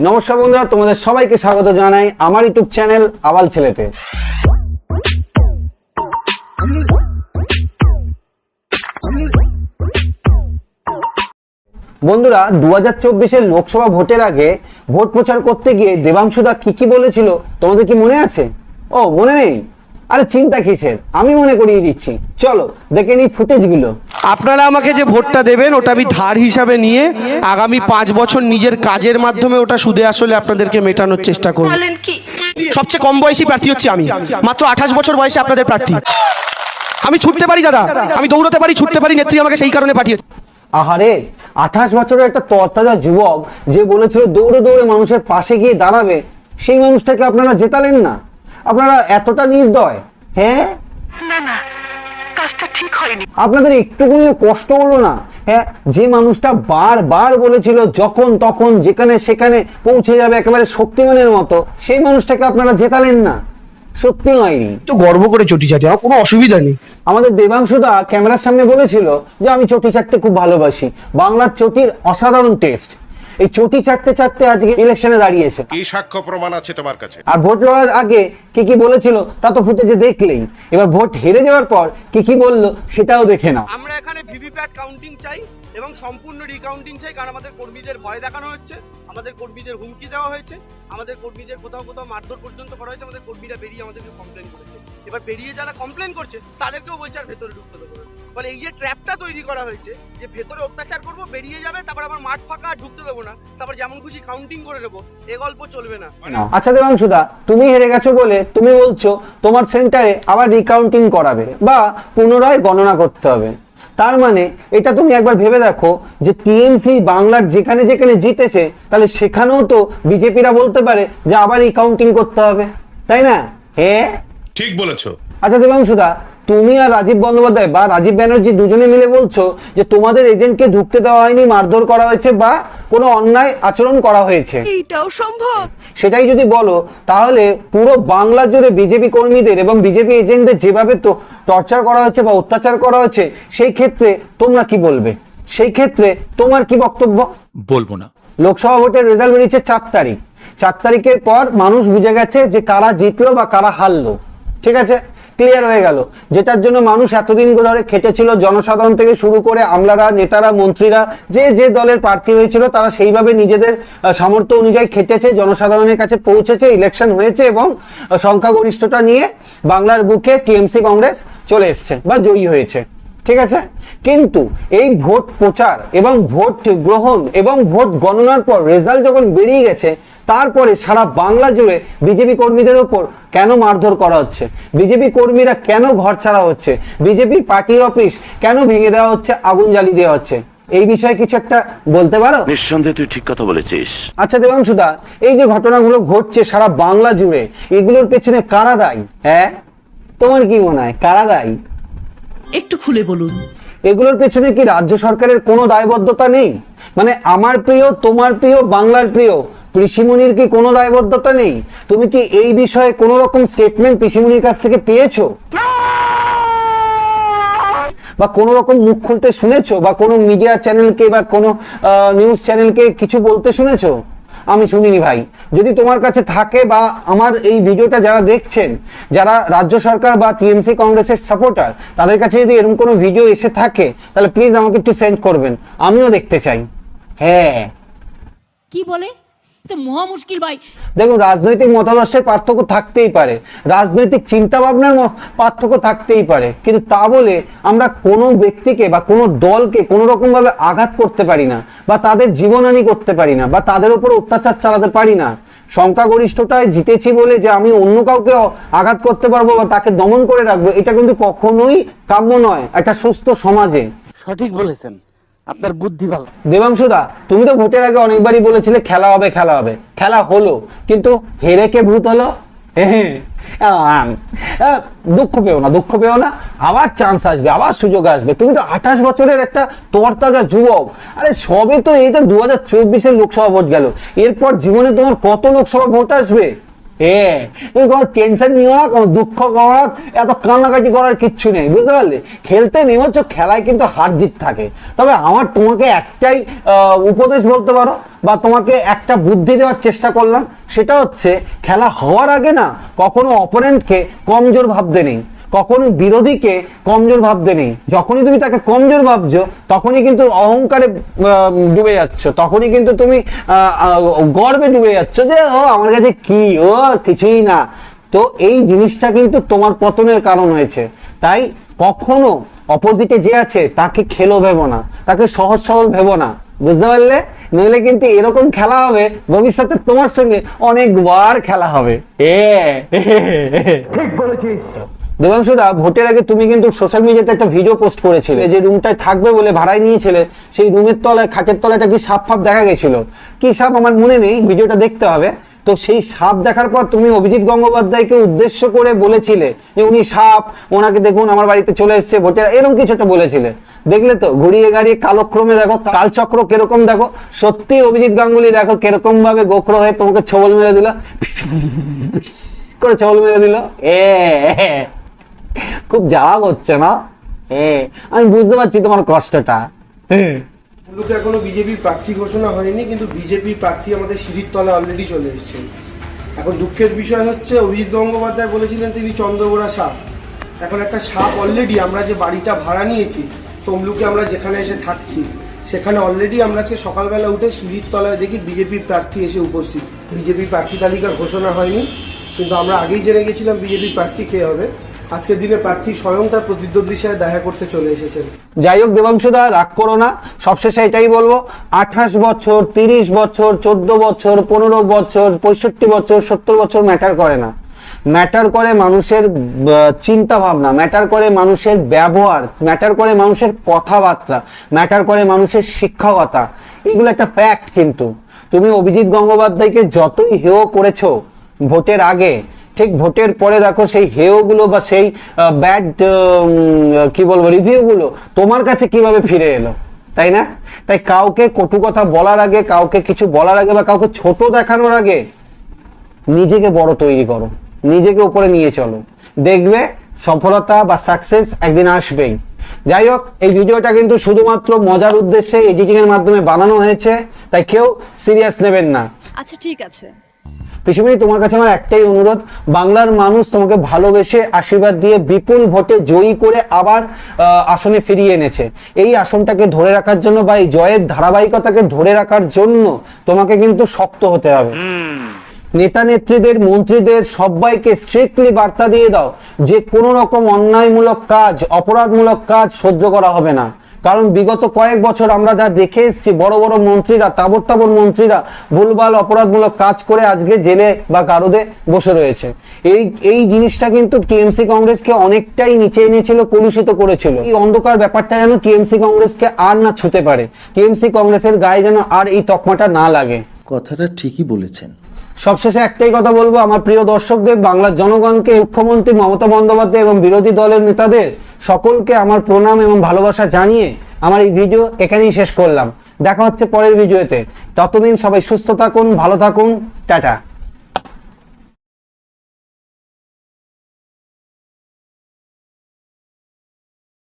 নমস্কার বন্ধুরা, তোমাদের সবাইকে স্বাগত জানাই আমার ইউটিউব চ্যানেল আবাল ছেলেতে। বন্ধুরা দু হাজার চব্বিশের লোকসভা ভোটের আগে ভোট প্রচার করতে গিয়ে দেবাংশুদা কি কি বলেছিল, তোমাদের কি মনে আছে? ও, মনে নেই? আরে চিন্তা কিসের? আমি মনে করিয়ে দিচ্ছি। চলো, দেখে নিই ফুটেজগুলো। আপনারা আমাকে যে ভোটটা দেবেন ওটা আমি ধার হিসাবে নিয়ে আগামী পাঁচ বছর নিজের কাজের মাধ্যমে ওটা সুদে আসলে আপনাদেরকে মেটানোর চেষ্টা করব। সবচেয়ে কম বয়সী প্রার্থী হচ্ছি আমি। মাত্র আঠাশ বছর বয়সে আপনাদের প্রার্থী। আমি ছুটতে পারি দাদা। আমি দৌড়তে পারি ছুটতে পারি নেত্রী আমাকে সেই কারণে পাঠিয়েছে। আহারে আঠাশ বছরের একটা তরতাজা যুবক যে বলেছিল দৌড়ে দৌড়ে মানুষের পাশে গিয়ে দাঁড়াবে সেই মানুষটাকে আপনারা জেতালেন না। আপনারা এতটা নির্দয় হ্যাঁ? না না। আপনাদের একটুকুনি কষ্ট হলো না? হ্যাঁ যে মানুষটা বারবার বলেছিল যখন তখন যেখানে সেখানে পৌঁছে যাবে একেবারে শক্তিমানের মতো সেই মানুষটাকে আপনারা জেতালেন না। সত্যি হয়নি। তো গর্ব করে চটি চাটি আমার কোনো অসুবিধা নেই। আমাদের দেবাংশুদা ক্যামেরার সামনে বলেছিল যে আমি চটি চাটতে খুব ভালোবাসি। বাংলার চটির অসাধারণ টেস্ট। এই চটি চাটতে চাটতে আজকে ইলেকশনে দাঁড়িয়েছে। কি সাক্ষ্য প্রমাণ আছে তোমার কাছে? আর ভোট লড়ার আগে কি কি বলেছিল তা তো ফুটেজে দেখলেই। এবার ভোট হেরে যাওয়ার পর কি কি বলল সেটাও দেখে নাও। আমরা এখানে ভিভিপ্যাট কাউন্টিং চাই এবং সম্পূর্ণ রিকাউন্টিং চাই কারণ আমাদের কর্মীদের ভয় দেখানো হচ্ছে আমাদের কর্মীদের হুমকি দেওয়া হয়েছে আমাদের কর্মীদের কোথাও কোথাও মারধর পর্যন্ত করা হয়েছে আমাদের কর্মীরা বেরিয়ে আমাদেরকে কমপ্লেন করেছে। এবার বেরিয়ে যারা কমপ্লেন করছে তাদেরকেও বলছে আর ভেতরে ঢুকতে দেবো না। ফলে এই যে ট্র্যাপটা তৈরি করা হয়েছে যে ভেতরে অত্যাচার করব বেরিয়ে যাবে তারপর আবার মাঠ ফাঁকা ঢুকতে দেবো না তারপর যেমন খুশি কাউন্টিং করে নেব এ গল্প চলবে না। আচ্ছা দেবাংশুদা তুমি হেরে গেছো বলে তুমি বলছো তোমার সেন্টারে আবার রিকাউন্টিং করাবে বা পুনরায় গণনা করতে হবে। তার মানে এটা তুমি একবার ভেবে দেখো যে টিএমসি বাংলার যেখানে যেখানে জিতেছে তাহলে সেখানেও তো বিজেপিরা বলতে পারে যে আবার রিকাউন্টিং করতে হবে তাই না? হ্যাঁ ঠিক বলেছ। আচ্ছা দেবাংশুদা তুমি আর রাজীব বন্দ্যোপাধ্যায় বা রাজীব ব্যানার্জি দুজনে মিলে বলছো যে তোমাদের এজেন্টকে ঢুকতে দেওয়া হয়নি মারধর করা হয়েছে বা কোনো অন্যায় আচরণ করা হয়েছে। এইটাও সম্ভব। সেটাই যদি বলো তাহলে পুরো বাংলা জুড়ে বিজেপি কর্মীদের এবং বিজেপি এজেন্টদের যেভাবে তো টর্চার করা হয়েছে বা অত্যাচার করা হয়েছে সেই ক্ষেত্রে তোমরা কি বলবে? সেই ক্ষেত্রে তোমার কি বক্তব্য? বলব না। লোকসভা ভোটের রেজাল্ট বেরিয়েছে চার তারিখ। চার তারিখের পর মানুষ বুঝে গেছে যে কারা জিতলো বা কারা হারলো। ঠিক আছে? ক্লিয়ার হয়ে গেল। যেটার জন্য মানুষ এতদিন ধরে খেটেছিল, জনসাধারণ থেকে শুরু করে আমলারা, নেতারা, মন্ত্রীরা, যে যে দলের প্রার্থী হয়েছিল, তারা সেইভাবে নিজেদের সামর্থ্য অনুযায়ী খেটেছে, জনসাধারণের কাছে পৌঁছেছে ইলেকশন হয়েছে এবং সংখ্যাগরিষ্ঠতা নিয়ে বাংলার বুকে টিএমসি কংগ্রেস চলে এসছে বা জয়ী হয়েছে। ঠিক আছে? কিন্তু এই ভোট প্রচার এবং ভোট গ্রহণ এবং ভোট গণনার পর রেজাল্ট যখন বেরিয়ে গেছে তারপরে সারা বাংলা জুড়ে বিজেপি কর্মীদের ওপর কেন মারধর করা হচ্ছে? বিজেপি কর্মীরা কেন ঘর ছাড়া হচ্ছে? বিজেপি পার্টি অফিস কেন ভেঙে দেওয়া হচ্ছে? আগুন জ্বালিয়ে দেওয়া হচ্ছে? এই বিষয়ে কিছু একটা বলতে পারো? নিঃসন্দেহে তুই ঠিক কথা বলেছিস। আচ্ছা দেবাংশুদা এই যে ঘটনাগুলো ঘটছে সারা বাংলা জুড়ে এগুলোর পেছনে কারা দায়ী? হ্যাঁ? তোমার কি মনে হয় কারা দায়ী? একটু খুলে বলুন। এগুলোর পেছনে কি রাজ্য সরকারের কোনো দায়বদ্ধতা নেই? মানে আমার প্রিয়, তোমার প্রিয়, বাংলার প্রিয়, পিসিমণির কি কোনো দায়বদ্ধতা নেই? তুমি কি এই বিষয়ে কোনো রকম স্টেটমেন্ট পিসিমণির কাছ থেকে পেয়েছ? বা কোনো রকম মুখ খুলতে শুনেছো? বা কোনো মিডিয়া চ্যানেলকে বা কোনো নিউজ চ্যানেলকে কিছু বলতে শুনেছো? আমি শুনিনি ভাই। যদি তোমার কাছে থাকে বা আমার এই ভিডিওটা যারা দেখছেন, যারা রাজ্য সরকার বা টিএমসি কংগ্রেসের সাপোর্টার তাদের কাছে যদি এরকম কোনো ভিডিও এসে থাকে, তাহলে প্লিজ আমাকে একটু সেন্ড করবেন। আমিও দেখতে চাই। হ্যাঁ। কি বলে? তো মহা মুশকিল ভাই। দেখুন রাজনৈতিক মতাদর্শের পার্থক্য থাকতেই পারে। রাজনৈতিক চিন্তা ভাবনার পার্থক্য থাকতেই পারে। কিন্তু তা বলে আমরা কোনো ব্যক্তিকে বা কোনো দলকে কোনো রকম ভাবে আঘাত করতে পারি না বা তাদের জীবনহানি করতে পারি না বা তাদের উপর অত্যাচার চালাতে পারি না। সংখ্যাগরিষ্ঠতায় জিতেছি বলে যে আমি অন্য কাউকে আঘাত করতে পারব বা তাকে দমন করে রাখব এটা কিন্তু কখনোই কাম্য নয় একটা সুস্থ সমাজে। সঠিক বলেছেন। আপনার বুদ্ধি ভালো। দেবাংশুদা, তুমি তো ভোটের আগে অনেকবারই বলেছিলে খেলা হবে খেলা হবে। খেলা হলো, কিন্তু হেরে কে ভূত হলো? দুঃখ পেও না, দুঃখ পেও না। আবার চান্স আসবে, আবার সুযোগ আসবে। তুমি তো আঠাশ বছরের একটা তরতাজা যুবক। আরে সবে তো এই তো দু হাজার চব্বিশের লোকসভা ভোট গেল। এরপর জীবনে তোমার কত লোকসভা ভোট আসবে? এ তুমি কোনো টেনশন নিও না, কোনো দুঃখ করো না, এত কান্নাকাটি করার কিচ্ছু নেই, বুঝতে পারলে? খেলতে নেমেছ, খেলায় কিন্তু হার জিত থাকে। তবে আমার তোমাকে একটাই উপদেশ বলতে পারো, বা তোমাকে একটা বুদ্ধি দেওয়ার চেষ্টা করলাম, সেটা হচ্ছে, খেলা হওয়ার আগে না, কখনো অপোনেন্টকে কমজোর ভাবতে নেই। কখনো বিরোধীকে কমজোর ভাবতে নেই। যখনই তুমি তাকে কমজোর ভাবছ, তখনই কিন্তু অহংকারে ডুবে যাচ্ছ। তখনই কিন্তু তুমি গর্বে ডুবে যাচ্ছ যে, ও, আমার কাছে কি? ও, কিছুই না। তো এই জিনিসটা কিন্তু তোমার পতনের কারণ হয়েছে। তাই কখনো অপোজিটে যে আছে, তাকে খেলো ভেবো না। তাকে সহজ সরল ভেবো না। বুঝতে পারলে? নইলে কিন্তু এরকম খেলা হবে, ভবিষ্যতে তোমার সঙ্গে অনেকবার খেলা হবে। এ দেবাংশুদা, ভোটের আগে তুমি কিন্তু সোশ্যাল মিডিয়াতে একটা ভিডিও পোস্ট করেছিলে যে রুমটায় থাকবে বলে ভাড়ায় নিয়েছিলে, সেই রুমের তলায়, খাটের তলায় একটা কি সাপ ফাপ দেখা গেছিল? কি সাপ? আমার মনে নেই ভিডিওটা দেখতে হবে। তো সেই সাপ দেখার পর তুমি অভিজিৎ গঙ্গোপাধ্যায়কে উদ্দেশ্য করে বলেছিলে যে উনি সাপ, ওনাকে দেখুন, আমার বাড়িতে চলে এসেছে ভোটের, এরকম কিছু একটা বলেছিলে। দেখলে তো, ঘুরিয়ে গাড়িয়ে কালক্রমে দেখো কালচক্র কীরকম দেখো, সত্যি অভিজিৎ গাঙ্গুলি দেখো, কীরকম ভাবে গোখরো হয়ে তোমাকে ছবল মেরে দিল। করে ছবল মেরে দিল। এ। খুব জ্বালা করছে না? হ্যাঁ আমি বুঝতে পারছি তোমার কষ্টটা। হ্যাঁ তমলুকে এখনও বিজেপির প্রার্থী ঘোষণা হয়নি, কিন্তু বিজেপির প্রার্থী আমাদের সিঁড়ির তলে অলরেডি চলে এসেছেন এখন দুঃখের বিষয় হচ্ছে, অভিজিৎ গঙ্গোপাধ্যায় বলেছিলেন তিনি চন্দ্রগোড়া সাপ। এখন একটা সাপ অলরেডি আমরা যে বাড়িটা ভাড়া নিয়েছি, তমলুকে আমরা যেখানে এসে থাকছি, সেখানে অলরেডি আমরা আজকে সকালবেলা উঠে সিঁড়ির তলায় দেখি বিজেপির প্রার্থী এসে উপস্থিত। বিজেপির প্রার্থী তালিকার ঘোষণা হয়নি, কিন্তু আমরা আগেই জেনে গেছিলাম বিজেপির প্রার্থী কে হবে। আজকের দিনে প্রার্থী স্বয়ং তার প্রতিদ্বন্দ্বীর সাথে দেখা করতে চলে এসেছেন। যাই হোক দেবাংশুদা, রাগ করো না। সবশেষে এটাই বলব, আঠাশ বছর, তিরিশ বছর, চোদ্দ বছর, পনেরো বছর, পঁয়ষট্টি বছর, সত্তর বছর ম্যাটার করে না। ম্যাটার করে মানুষের চিন্তা ভাবনা ম্যাটার করে মানুষের ব্যবহার ম্যাটার করে মানুষের কথাবার্তা ম্যাটার করে মানুষের শিক্ষকতা। এগুলো একটা ফ্যাক্ট কিন্তু। তুমি অভিজিৎ গঙ্গোপাধ্যায়কে যতই হেয় করেছ, ভোটের আগে ঠিক ভোটের পরে দেখো সেই হেয়গুলো বা সেই ব্যাড কি বলব রিভিউগুলো তোমার কাছে কীভাবে ফিরে এলো? তাই না? তাই কাউকে কটু কথা বলার আগে, কাউকে কিছু বলার আগে বা কাউকে ছোট দেখানোর আগে নিজেকে বড় তৈরি করো। নিজেকে উপরে নিয়ে চলো। দেখবে সফলতা বা সাকসেস একদিন আসবেই। যাই হোক, এই ভিডিওটা কিন্তু শুধুমাত্র মজার উদ্দেশ্যে এডিটিং এর মাধ্যমে বানানো হয়েছে, তাই কেউ সিরিয়াস নেবেন না। আচ্ছা ঠিক আছে। পিসিমণি, তোমার কাছে আমার একটাই অনুরোধ, বাংলার মানুষ তোমাকে ভালোবেসে আশীর্বাদ দিয়ে বিপুল ভোটে জয়ী করে আবার আসনে ফিরিয়ে এনেছে। এই আসনটাকে ধরে রাখার জন্য বা এই জয়ের ধারাবাহিকতাকে ধরে রাখার জন্য তোমাকে কিন্তু শক্ত হতে হবে। নেতা নেত্রীদের, মন্ত্রীদের সবাইকে স্ট্রিক্টলি বার্তা দিয়ে দাও যে কোনো রকম অন্যায়মূলক কাজ, অপরাধমূলক কাজ সহ্য করা হবে না। কারণ বিগত কয়েক বছর আমরা যা দেখে এসেছি, বড় বড় মন্ত্রীরা, তাবর তাবর মন্ত্রীরা ভুলভাল, অপরাধমূলক কাজ করে আজকে জেলে বা গারদে বসে রয়েছে। এই এই জিনিসটা কিন্তু টিএমসি কংগ্রেসকে অনেকটাই নিচে এনেছিল, কলুষিত করেছিল। এই অন্ধকার ব্যাপারটা যেন টিএমসি কংগ্রেসকে আর না ছুতে পারে। টিএমসি কংগ্রেসের গায়ে যেন আর এই তকমাটা না লাগে। কথাটা ঠিকই বলেছেন। সবশেষে একটাই কথা বলব, আমার প্রিয় দর্শকদের, বাংলার জনগণকে, মুখ্যমন্ত্রী মমতা বন্দ্যোপাধ্যায় এবং বিরোধী দলের নেতাদের সকলকে আমার প্রণাম এবং ভালোবাসা জানিয়ে আমার এই ভিডিও এখানেই শেষ করলাম। দেখা হচ্ছে পরের ভিডিওতে। ততদিন সবাই সুস্থ থাকুন, ভালো থাকুন, টাটা।